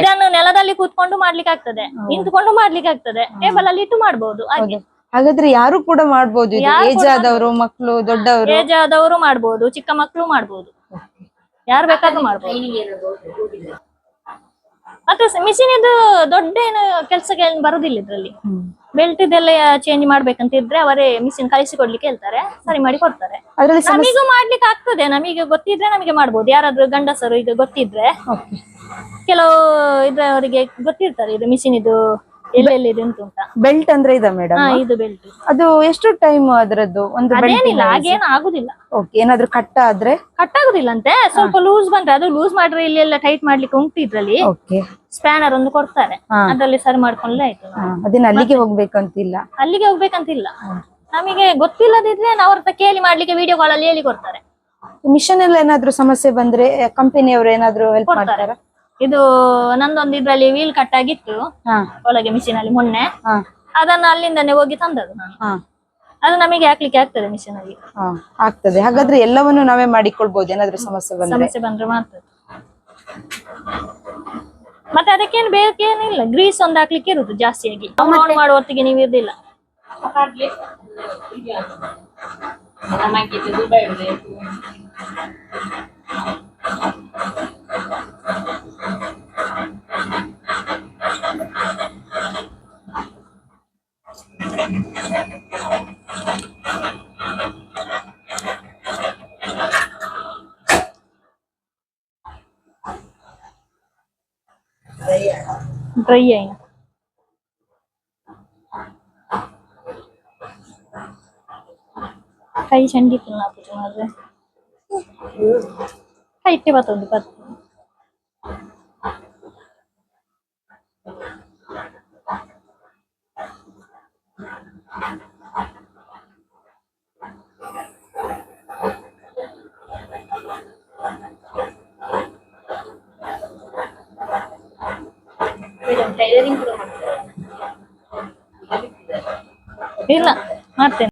ಇದನ್ನು ನೆಲದಲ್ಲಿ ಕೂತ್ಕೊಂಡು ಮಾಡ್ಲಿಕ್ಕೆ ಆಗ್ತದೆ. ನಿಂತ್ಕೊಂಡು ಮಾಡ್ಲಿಕ್ಕೆ ಆಗ್ತದೆ. ಟೇಬಲ್ ಅಲ್ಲಿ ಇಟ್ಟು ಮಾಡ್ಬೋದು ಹಾಗೆ. ಹಾಗಾದ್ರೆ ಯಾರು ಕೂಡ ಮಾಡ್ಬೋದು ಏಜ್ ಆದವರು ಮಕ್ಕಳು ದೊಡ್ಡವರು? ಏಜ್ ಆದವರು ಮಾಡ್ಬೋದು ಚಿಕ್ಕ ಮಕ್ಕಳು ಮಾಡ್ಬೋದು. ಯಾರು ಬೇಕಾದ್ರೂ ಮಾಡ್ಬೋದು. ಮತ್ತೆ ಮಿಷಿನ್ ಇದು ದೊಡ್ಡ ಏನು ಕೆಲಸ ಏನು ಬರುದಿಲ್ಲ ಇದ್ರಲ್ಲಿ. ಬೆಲ್ಟ್ ಇದೆಲ್ಲ ಚೇಂಜ್ ಮಾಡ್ಬೇಕಂತ ಇದ್ರೆ ಅವರೇ ಮಿಷಿನ್ ಕಳಿಸಿ ಕೊಡ್ಲಿಕ್ಕೆ ಹೇಳ್ತಾರೆ ಸರಿ ಮಾಡಿ ಕೊಡ್ತಾರೆ. ಅದ್ರಲ್ಲಿ ಸಮಸ್ಯೆ ನಮಿಗೂ ಮಾಡ್ಲಿಕ್ಕೆ ಆಗ್ತದೆ ನಮಗೆ ಗೊತ್ತಿದ್ರೆ ನಮಗೆ ಮಾಡ್ಬೋದು. ಯಾರಾದ್ರೂ ಗಂಡಸರು ಈಗ ಗೊತ್ತಿದ್ರೆ ಕೆಲವು ಕೆಲವು ಇದ್ರವರಿಗೆ ಗೊತ್ತಿರ್ತಾರೆ ಇದು ಮಿಷಿನ್ ಇದು ಎಲ್ಲೆಲ್ಲಿದೆ ಅಂತ ಉಂಟ? ಬೆಲ್ಟ್ ಅಂದ್ರೆ ಇದೆ ಮೇಡಮ್ ಹಾ ಇದು ಬೆಲ್ಟ್ ಅದು ಎಷ್ಟು ಟೈಮ್ ಅದರದ್ದು? ಒಂದು ಅದೇನಿಲ್ಲ ಹಾಗೇನು ಆಗುದಿಲ್ಲ. ಓಕೆ ಏನಾದ್ರು ಕಟ್ಟ ಆದ್ರೆ? ಕಟ್ ಆಗುದಿಲ್ಲ ಅಂತೆ ಸ್ವಲ್ಪ ಲೂಸ್ ಬಂದ್ರೆ ಅದು ಲೂಸ್ ಮಾಡ್ರೆ ಇಲ್ಲಿ ಎಲ್ಲ ಟೈಟ್ ಮಾಡ್ಲಿಕ್ಕೆ ಉಂಟು ಇದ್ರಲ್ಲಿ. ಓಕೆ ಸ್ಪ್ಯಾನರ್ ಒಂದು ಕೊಡ್ತಾರೆ. ಹಾ. ಅದ್ರಲ್ಲಿ ಸರಿ ಮಾಡ್ಕೊಂಡ್ಲೇ ಆಯ್ತು. ನಾವು. ಅದೇನು ಅಲ್ಲಿಗೆ ಹೋಗ್ಬೇಕಂತಿಲ್ಲ. ಅಲ್ಲಿಗೆ ಹೋಗ್ಬೇಕಂತಿಲ್ಲ. ನಮಗೆ ಗೊತ್ತಿಲ್ಲದಿದ್ರೆ ನಾವು ಅವ್ರ ಹತ್ರ ಕೇಳಿ ಮಾಡ್ಲಿಕ್ಕೆ ವಿಡಿಯೋ ಕಾಲ್ ಅಲ್ಲಿ ಹೇಳಿ ಕೊಡ್ತಾರೆ. ಮಿಷನ್ ಎಲ್ಲ ಏನಾದ್ರು ಸಮಸ್ಯೆ ಬಂದ್ರೆ ಕಂಪನಿಯವರು ಏನಾದ್ರು ಹೆಲ್ಪ್ ಮಾಡ್ತಾರಾ? ಇದು ನಂದೊಂದು ಇದ್ರಲ್ಲಿ ವೀಲ್ ಕಟ್ ಆಗಿತ್ತು. ಹಾ. ಒಳಗೆ ಮಿಷಿನ್ ಅಲ್ಲಿ ಮೊನ್ನೆ. ಹಾ. ಅದನ್ನ ಅಲ್ಲಿಂದನೇ ಹೋಗಿ ತಂದದ್ದು ನಾನು. ಹಾ. ಅದು ನಮಗೆ ಹಾಕ್ಲಿಕ್ಕೆ ಆಗ್ತದೆ ಮಿಷಿನ್ ಅಲ್ಲಿ. ಹಾ ಆಗ್ತದೆ. ಹಾಗಾದ್ರೆ ಎಲ್ಲವನ್ನು ನಾವೇ ಮಾಡಿಕೊಳ್ಬಹುದು ಏನಾದ್ರೂ ಸಮಸ್ಯೆ ಬಂದ್ರೆ? ಸಮಸ್ಯೆ ಬಂದ್ರೆ ಮಾತ್ರ. ಮತ್ತೆ ಅದಕ್ಕೇನು ಬೇಕೇನಿಲ್ಲ. ಗ್ರೀಸ್ ಒಂದು ಹಾಕ್ಲಿಕ್ಕೆ ಇರುದು ಜಾಸ್ತಿಯಾಗಿ. ಆನ್ ಮಾಡುವ ಹೊತ್ತಿಗೆ ನೀವು ಇರ್ಲಿಲ್ಲ ನಮಗೆ ದುಬೈ ಬೇಕು ಡ್ರೈ ಆಯ್ನ ಕೈ ಚಂಡಿತ್ತು ನಾವು ಮಾರ್ರೆ ಕೈ ಇಟ್ಟೆ ಬತ್ತೊಂದು ಬತ್ ಟೈಲರಿಂಗ್ ಕೂಡ ಮಾಡ್ತಾರೆ. ಇಲ್ಲ ಮಾಡ್ತೇನೆ.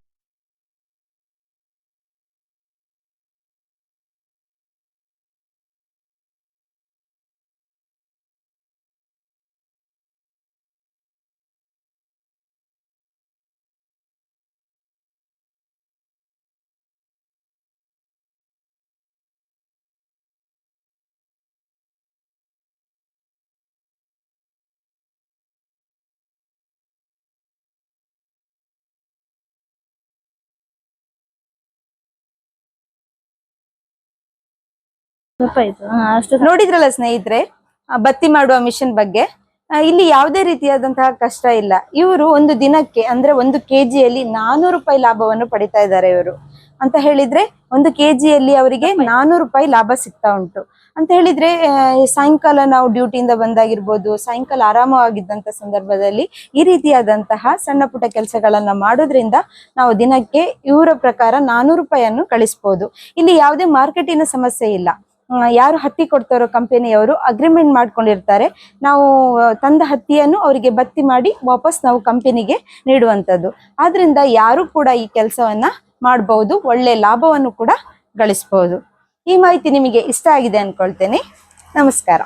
ನೋಡಿದ್ರಲ್ಲ ಸ್ನೇಹಿತರೆ ಬತ್ತಿ ಮಾಡುವ ಮಿಷನ್ ಬಗ್ಗೆ. ಇಲ್ಲಿ ಯಾವುದೇ ರೀತಿಯಾದಂತಹ ಕಷ್ಟ ಇಲ್ಲ. ಇವರು ಒಂದು ದಿನಕ್ಕೆ ಅಂದ್ರೆ ಒಂದು ಕೆಜಿಯಲ್ಲಿ ನಾನೂರು ರೂಪಾಯಿ ಲಾಭವನ್ನು ಪಡಿತಾ ಇದ್ದಾರೆ ಇವರು. ಅಂತ ಹೇಳಿದ್ರೆ ಒಂದು ಕೆಜಿಯಲ್ಲಿ ಅವರಿಗೆ ನಾನೂರು ರೂಪಾಯಿ ಲಾಭ ಸಿಗ್ತಾ ಉಂಟು. ಅಂತ ಹೇಳಿದ್ರೆ ಸಾಯಂಕಾಲ ನಾವು ಡ್ಯೂಟಿಯಿಂದ ಬಂದಾಗಿರ್ಬೋದು ಸಾಯಂಕಾಲ ಆರಾಮವಾಗಿದ್ದಂತ ಸಂದರ್ಭದಲ್ಲಿ ಈ ರೀತಿಯಾದಂತಹ ಸಣ್ಣ ಪುಟ್ಟ ಕೆಲಸಗಳನ್ನ ಮಾಡೋದ್ರಿಂದ ನಾವು ದಿನಕ್ಕೆ ಇವರ ಪ್ರಕಾರ ನಾನೂರು ರೂಪಾಯಿಯನ್ನು ಕಳಿಸ್ಬೋದು. ಇಲ್ಲಿ ಯಾವುದೇ ಮಾರ್ಕೆಟಿನ ಸಮಸ್ಯೆ ಇಲ್ಲ. ಯಾರು ಹತ್ತಿ ಕೊಡ್ತಾರೋ ಕಂಪನಿಯವರು ಅಗ್ರಿಮೆಂಟ್ ಮಾಡ್ಕೊಂಡಿರ್ತಾರೆ. ನಾವು ತಂದ ಹತ್ತಿಯನ್ನು ಅವರಿಗೆ ಬತ್ತಿ ಮಾಡಿ ವಾಪಸ್ ನಾವು ಕಂಪನಿಗೆ ನೀಡುವಂಥದ್ದು. ಆದ್ರಿಂದ ಯಾರು ಕೂಡ ಈ ಕೆಲಸವನ್ನ ಮಾಡಬಹುದು ಒಳ್ಳೆ ಲಾಭವನ್ನು ಕೂಡ ಗಳಿಸಬಹುದು ಈ ಮಾಹಿತಿ ನಿಮಗೆ ಇಷ್ಟ ಆಗಿದೆ ಅನ್ಕೊಳ್ತೇನೆ. ನಮಸ್ಕಾರ.